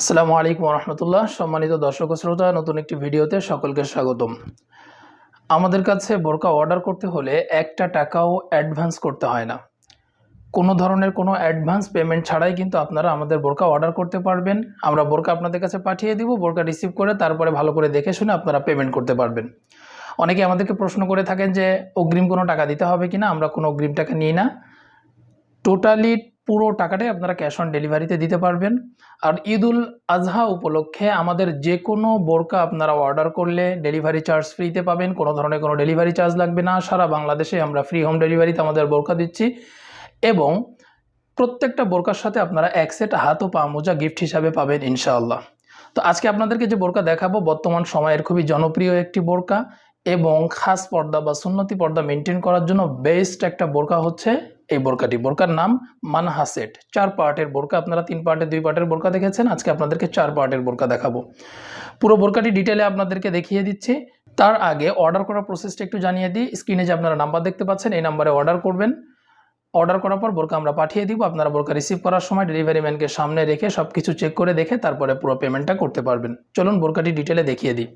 আসসালামু আলাইকুম রহমতুল্লাহ সম্মানিত দর্শক শ্রোতা, নতুন একটি ভিডিওতে সকলকে স্বাগতম। আমাদের কাছে বোরকা অর্ডার করতে হলে একটা টাকাও অ্যাডভান্স করতে হয় না। কোনো ধরনের কোনো অ্যাডভান্স পেমেন্ট ছাড়াই কিন্তু আপনারা আমাদের বোরকা অর্ডার করতে পারবেন। আমরা বোরকা আপনাদের কাছে পাঠিয়ে দিব, বোরকা রিসিভ করে তারপরে ভালো করে দেখে শুনে আপনারা পেমেন্ট করতে পারবেন। অনেকে আমাদেরকে প্রশ্ন করে থাকেন যে, অগ্রিম কোনো টাকা দিতে হবে কিনা? আমরা কোনো অগ্রিম টাকা নিই না। টোটালি পুরো টাকাটাই আপনারা ক্যাশ অন ডেলিভারিতে দিতে পারবেন। আর ঈদুল আজহা উপলক্ষে আমাদের যে কোনো বোরকা আপনারা অর্ডার করলে ডেলিভারি চার্জ ফ্রিতে পাবেন, কোনো ধরনের কোনো ডেলিভারি চার্জ লাগবে না। সারা বাংলাদেশে আমরা ফ্রি হোম ডেলিভারিতে আমাদের বোরকা দিচ্ছি। এবং প্রত্যেকটা বোরকার সাথে আপনারা এক সেট হাত ও পা মোজা গিফট হিসাবে পাবেন ইনশাআল্লাহ। তো আজকে আপনাদেরকে যে বোরকা দেখাবো, বর্তমান সময়ের খুবই জনপ্রিয় একটি বোরকা এবং খাস পর্দা বা সুন্নতি পর্দা মেনটেন করার জন্য বেস্ট একটা বোরকা হচ্ছে এই বোরকাটি। বোরকার নাম মানহা সেট চার পার্টের বোরকা। আপনারা তিন পার্টের, দুই পার্টের বোরকা দেখেছেন? আজকে আপনাদেরকে চার পার্টের বোরকা দেখাবো। পুরো বোরকাটি ডিটেলে আপনাদেরকে দেখিয়ে দিচ্ছি। তার আগে অর্ডার করার প্রসেসটা একটু জানিয়ে দিই। স্ক্রিনে যে আপনারা নাম্বার দেখতে পাচ্ছেন, এই নাম্বারে অর্ডার করবেন। অর্ডার করার পর বোরকা আমরা পাঠিয়ে দিব। আপনারা বোরকা রিসিভ করার সময় ডেলিভারি ম্যানকে সামনে রেখে সব কিছু চেক করে দেখে তারপরে পুরো পেমেন্টটা করতে পারবেন। চলুন বোরকাটি ডিটেলে দেখিয়ে দিই।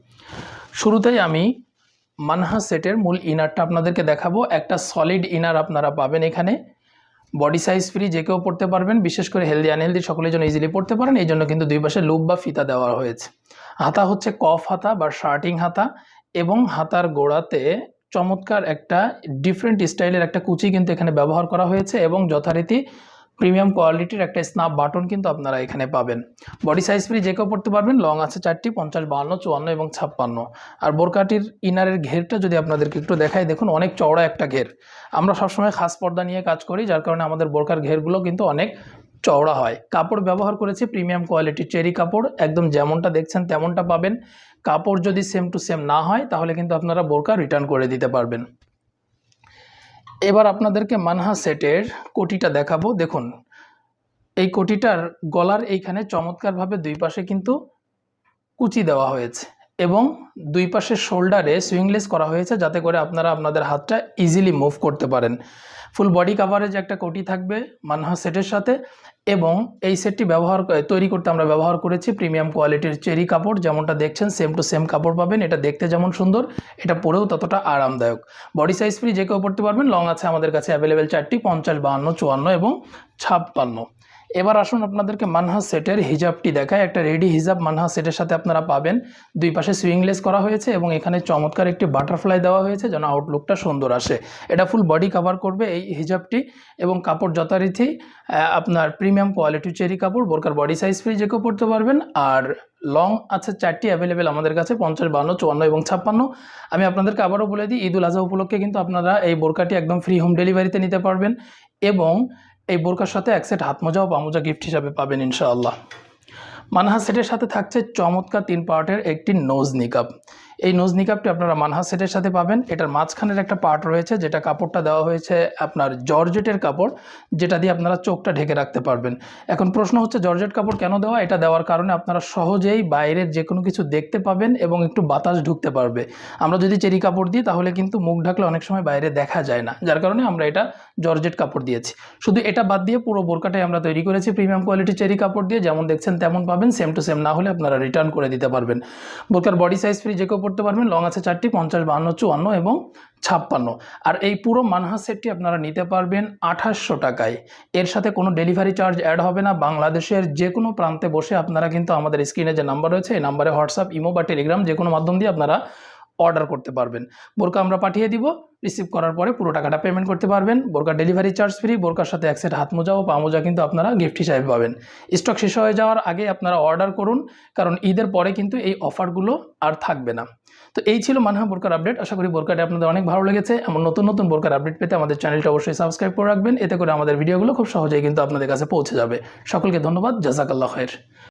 শুরুতেই আমি মানহা সেটের মূল ইনারটা আপনাদেরকে দেখাবো। একটা সলিড ইনার আপনারা পাবেন এখানে। বডি সাইজ ফ্রি যে কেউ পড়তে পারবেন, বিশেষ করে হেলদি আনহেলদি সকলের জন্য ইজিলি পড়তে পারেন। এই জন্য কিন্তু দুই পাশে লুপ বা ফিতা দেওয়া হয়েছে। হাতা হচ্ছে কফ হাতা বা শার্টিং হাতা এবং হাতার গোড়াতে চমৎকার একটা ডিফারেন্ট স্টাইলের একটা কুচি কিন্তু এখানে ব্যবহার করা হয়েছে এবং যথারীতি প্রিমিয়াম কোয়ালিটির একটা স্ন্যাপ বাটন কিন্তু আপনারা এখানে পাবেন। বডি সাইজ ফ্রি যে কেউ পড়তে পারবেন লং আছে চারটি, পঞ্চাশ, বাহান্ন, চুয়ান্ন এবং ছাপ্পান্ন। আর বোরকাটির ইনারের ঘেরটা যদি আপনাদেরকে একটু দেখাই, দেখুন অনেক চওড়া একটা ঘের। আমরা সবসময় খাস পর্দা নিয়ে কাজ করি, যার কারণে আমাদের বোরকার ঘেরগুলো কিন্তু অনেক চওড়া হয়। কাপড় ব্যবহার করেছি প্রিমিয়াম কোয়ালিটির চেরি কাপড়, একদম যেমনটা দেখছেন তেমনটা পাবেন। কাপড় যদি সেম টু সেম না হয়, তাহলে কিন্তু আপনারা বোরকা রিটার্ন করে দিতে পারবেন। এবার আপনাদেরকে মানহা সেটের কোটিটা দেখাবো। দেখুন, এই কোটিটার গলার এইখানে চমৎকারভাবে দুই পাশে কিন্তু কুচি দেওয়া হয়েছে। এবং দুই পাশে শোল্ডারে সুইংলেস করা হয়েছে যাতে করে আপনারা আপনাদের হাতটা ইজিলি মুভ করতে পারেন। ফুল বডি কাভারেজ একটা কোটি থাকবে মানহা সেটের সাথে এবং এই সেটটি ব্যবহার তৈরি করতে আমরা ব্যবহার করেছি প্রিমিয়াম কোয়ালিটির চেরি কাপড়, যেমনটা দেখছেন সেম টু সেম কাপড় পাবেন। এটা দেখতে যেমন সুন্দর, এটা পরেও ততটা আরামদায়ক। বডি সাইজ ফ্রি যে কেউ পড়তে পারবেন লং আছে আমাদের কাছে অ্যাভেলেবেল চারটি, পঞ্চাশ, বাহান্ন, চুয়ান্ন এবং ছাপ্পান্ন। এবার আসুন আপনাদেরকে মানহা সেটের হিজাবটি দেখায় একটা রেডি হিজাব মানহা সেটের সাথে আপনারা পাবেন। দুই পাশে সুইংলেস করা হয়েছে এবং এখানে চমৎকার একটি বাটারফ্লাই দেওয়া হয়েছে যেন আউটলুকটা সুন্দর আসে। এটা ফুল বডি কাভার করবে এই হিজাবটি এবং কাপড় যথারীতি আপনার প্রিমিয়াম কোয়ালিটি চেরি কাপড়, বোরকার বডি সাইজ ফ্রি যে কেউ পড়তে পারবেন। আর লং আছে চারটি অ্যাভেলেবেল আমাদের কাছে, পঞ্চাশ, বান্ন, চুয়ান্ন এবং ছাপ্পান্ন। আমি আপনাদেরকে আবারও বলে দিই ঈদুল আজহা উপলক্ষে কিন্তু আপনারা এই বোরকাটি একদম ফ্রি হোম ডেলিভারিতে নিতে পারবেন। এবং এই বোরকার সাথে এক সেট হাতমোজা ও পামোজা গিফট হিসাবে পাবেন ইনশাআল্লাহ। মানহা সেটের সাথে থাকছে চমৎকার তিন পার্টের একটি নোজ নিকাপ এই নোজ নিকাপটি আপনারা মানহা সেটের সাথে পাবেন। এটার মাঝখানের একটা পার্ট রয়েছে, যেটা কাপড়টা দেওয়া হয়েছে আপনার জর্জেটের কাপড়, যেটা দিয়ে আপনারা চোখটা ঢেকে রাখতে পারবেন। এখন প্রশ্ন হচ্ছে জর্জেট কাপড় কেন দেওয়া? এটা দেওয়ার কারণে আপনারা সহজেই বাইরের যে কোনো কিছু দেখতে পাবেন এবং একটু বাতাস ঢুকতে পারবে। আমরা যদি চেরি কাপড় দিই, তাহলে কিন্তু মুখ ঢাকলে অনেক সময় বাইরে দেখা যায় না। যার কারণে আমরা এটা জর্জেট কাপড় দিয়েছি। শুধু এটা বাদ দিয়ে পুরো বোরকাটাই আমরা তৈরি করেছি প্রিমিয়াম কোয়ালিটি চেরি কাপড় দিয়ে। যেমন দেখছেন, তেমন পাবেন। সেম টু সেম না হলে আপনারা রিটার্ন করে দিতে পারবেন। বোরকার বডি সাইজ ফ্রি যে কেউ পড়তে পারবেন। লং আছে চারটি, পঞ্চাশ বাহান্ন, চুয়ান্ন এবং ছাপ্পান্ন। আর এই পুরো মানহা সেটটি আপনারা নিতে পারবেন আঠাশশো টাকায়। এর সাথে কোনো ডেলিভারি চার্জ অ্যাড হবে না। বাংলাদেশের যে কোনো প্রান্তে বসে আপনারা কিন্তু আমাদের স্ক্রিনে যে নাম্বার রয়েছে, এই নাম্বারে হোয়াটসঅ্যাপ, ইমো বা টেলিগ্রাম যে কোনো মাধ্যম দিয়ে আপনারা অর্ডার করতে পারবেন। বোরকা আমরা পাঠিয়ে দিব রিসিভ করার পরে পুরো টাকাটা পেমেন্ট করতে পারবেন। বোরকা ডেলিভারি চার্জ ফ্রি বোরকার সাথে এক সেট হাত মোজা ও পা মোজা কিন্তু আপনারা গিফট হিসাবে পাবেন। স্টক শেষ হয়ে যাওয়ার আগে আপনারা অর্ডার করুন, কারণ ঈদের পরে কিন্তু এই অফারগুলো আর থাকবে না। তো এই ছিল মানহা বোরকার আপডেট আশা করি বোরকাটা আপনাদের অনেক ভালো লেগেছে। এমন নতুন নতুন বোরকার আপডেট পেতে আমাদের চ্যানেলটা অবশ্যই সাবস্ক্রাইব করে রাখবেন। এতে করে আমাদের ভিডিওগুলো খুব সহজেই কিন্তু আপনাদের কাছে পৌঁছে যাবে। সকলকে ধন্যবাদ। জাজাকাল্লাহ খের